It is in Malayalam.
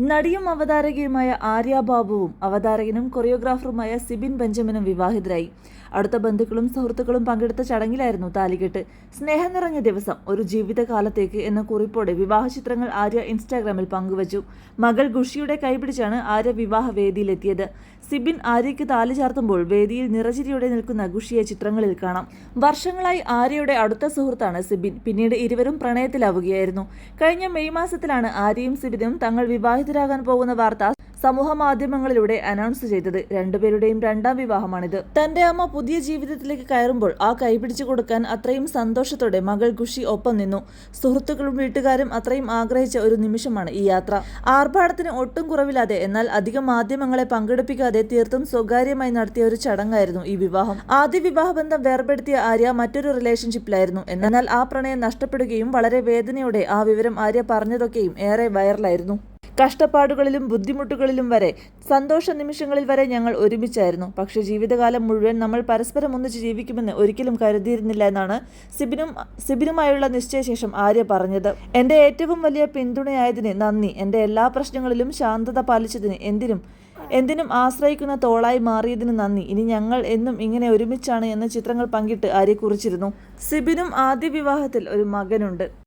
നടിയും അവതാരകയുമായ ആര്യ ബാബുവും അവതാരകനും കൊറിയോഗ്രാഫറുമായ സിബിൻ ബെഞ്ചമിനും വിവാഹിതരായി. അടുത്ത ബന്ധുക്കളും സുഹൃത്തുക്കളും പങ്കെടുത്ത ചടങ്ങിലായിരുന്നു താലികെട്ട്. സ്നേഹം നിറഞ്ഞ ദിവസം ഒരു ജീവിതകാലത്തേക്ക് എന്ന കുറിപ്പോടെ വിവാഹ ചിത്രങ്ങൾ ആര്യ ഇൻസ്റ്റാഗ്രാമിൽ പങ്കുവച്ചു. മകൾ ഗുഷിയുടെ കൈപിടിച്ചാണ് ആര്യ വിവാഹ വേദിയിലെത്തിയത്. സിബിൻ ആര്യയ്ക്ക് താലി ചാർത്തുമ്പോൾ വേദിയിൽ നിറചിരിയോടെ നിൽക്കുന്ന ഗുഷിയെ ചിത്രങ്ങളിൽ കാണാം. വർഷങ്ങളായി ആര്യയുടെ അടുത്ത സുഹൃത്താണ് സിബിൻ. പിന്നീട് ഇരുവരും പ്രണയത്തിലാവുകയായിരുന്നു. കഴിഞ്ഞ മെയ് മാസത്തിലാണ് ആര്യയും സിബിനും തങ്ങൾ വിവാഹിതരാകാൻ പോകുന്ന വാർത്ത സമൂഹ മാധ്യമങ്ങളിലൂടെ അനൗൺസ് ചെയ്തത്. രണ്ടുപേരുടെയും രണ്ടാം വിവാഹമാണിത്. തന്റെ അമ്മ പുതിയ ജീവിതത്തിലേക്ക് കയറുമ്പോൾ ആ കൈപിടിച്ചു കൊടുക്കാൻ അത്രയും സന്തോഷത്തോടെ മകൾ ഖുഷി ഒപ്പം നിന്നു. സുഹൃത്തുക്കളും വീട്ടുകാരും അത്രയും ആഗ്രഹിച്ച ഒരു നിമിഷമാണ് ഈ യാത്ര. ആർഭാടത്തിന് ഒട്ടും കുറവില്ലാതെ എന്നാൽ അധികം മാധ്യമങ്ങളെ പങ്കെടുപ്പിക്കാതെ തീർത്തും സ്വകാര്യമായി നടത്തിയ ഒരു ചടങ്ങായിരുന്നു ഈ വിവാഹം. ആദ്യ വിവാഹബന്ധം വേർപെടുത്തിയ ആര്യ മറ്റൊരു റിലേഷൻഷിപ്പിലായിരുന്നു എന്നാൽ ആ പ്രണയം നഷ്ടപ്പെടുകയും വളരെ വേദനയോടെ ആ വിവരം ആര്യ പറഞ്ഞതൊക്കെയും ഏറെ വൈറലായിരുന്നു കഷ്ടപ്പാടുകളിലും ബുദ്ധിമുട്ടുകളിലും വരെ സന്തോഷ നിമിഷങ്ങളിൽ വരെ ഞങ്ങൾ ഒരുമിച്ചായിരുന്നു. പക്ഷേ ജീവിതകാലം മുഴുവൻ നമ്മൾ പരസ്പരം ഒന്നിച്ച് ജീവിക്കുമെന്ന് ഒരിക്കലും കരുതിയിരുന്നില്ല എന്നാണ് സിബിനും സിബിനുമായുള്ള നിശ്ചയശേഷം ആര്യ പറഞ്ഞത്. എന്റെ ഏറ്റവും വലിയ പിന്തുണയായതിന് നന്ദി. എന്റെ എല്ലാ പ്രശ്നങ്ങളിലും ശാന്തത പാലിച്ചതിന് എന്തിനും എന്തിനും ആശ്രയിക്കുന്ന തോളായി മാറിയതിന് നന്ദി. ഇനി ഞങ്ങൾ എന്നും ഇങ്ങനെ ഒരുമിച്ചാണ് എന്ന ചിത്രങ്ങൾ പങ്കിട്ട് ആര്യ കുറിച്ചിരുന്നു. സിബിനും ആദ്യ വിവാഹത്തിൽ ഒരു മകനുണ്ട്.